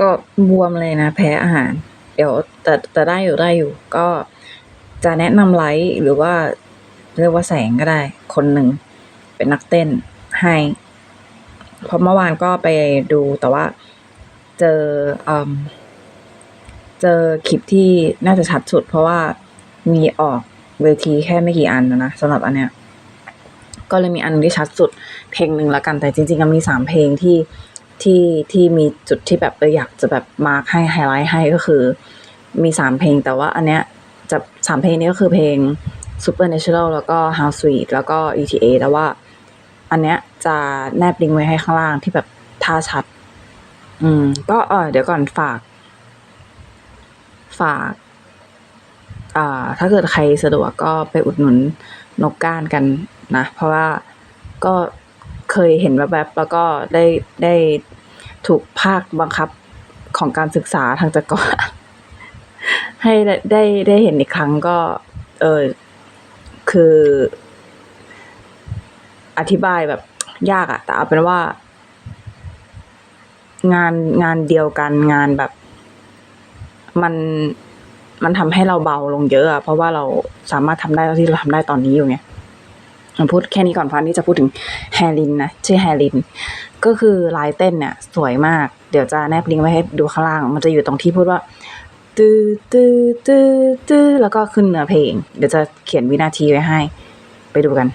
ก็บวมเลยนะ แพ้อาหาร เดี๋ยวแต่แต่ได้อยู่ได้อยู่ ก็จะแนะนำไลฟ์หรือว่าเรียกว่าแสงก็ได้ คนหนึ่งเป็นนักเต้นให้เพราะเมื่อวานก็ไปดูแต่ว่าเจอเอเจอคลิปที่น่าจะชัดสุด เพราะว่ามีออกเวทีแค่ไม่กี่อันนะสำหรับอันเนี้ยก็เลยมีอันที่ชัดสุดเพลงหนึ่งล้วกันแต่จริงๆก็มีสามเพลงที่ ที่ที่มีจุดที่แบบเอออยากจะแบบมาร์คให้ไฮไลท์ให้ก็คือ มีสามเพลงแต่ว่าอันเนี้ยจะสามเพลงนี้ก็คือเพลง Supernatural แล้วก็ House Sweet แล้วก็ ETA แต่ว่า อันเนี้ยจะแนบลิงก์ไว้ให้ข้างล่างที่แบบท่าชัด อืม ก็เออเดี๋ยวก่อนฝาก ฝากอ่าถ้าเกิดใครสะดวกก็ไปอุดหนุนนกก้านกันนะ เพราะว่าก็เคยเห็นแวบๆแล้วก็ได้ได้ ถูกภาคบังคับของการศึกษาทางจักรวาลให้ได้ได้ได้เห็นอีกครั้งก็ เออคือ อธิบายแบบยากอะแต่เอาเป็นว่า งานงานเดียวกันงานแบบ มันมันทำให้เราเบาลงเยอะอะเพราะว่าเราสามารถทำได้เท่าที่เราทำได้ตอนนี้อยู่ไงผม พูดแค่นี้ก่อนฟันที่จะพูดถึงแฮรินนะชื่อแฮริน ก็คือลายเต้นเนี่ยสวยมาก เดี๋ยวจะแนบลิงก์ไว้ให้ดูข้างล่าง มันจะอยู่ตรงที่พูดว่าตื้อตื้อตื้อตื้อแล้วก็ขึ้นเนื้อเพลง เดี๋ยวจะเขียนวินาทีไว้ให้ ไปดูกัน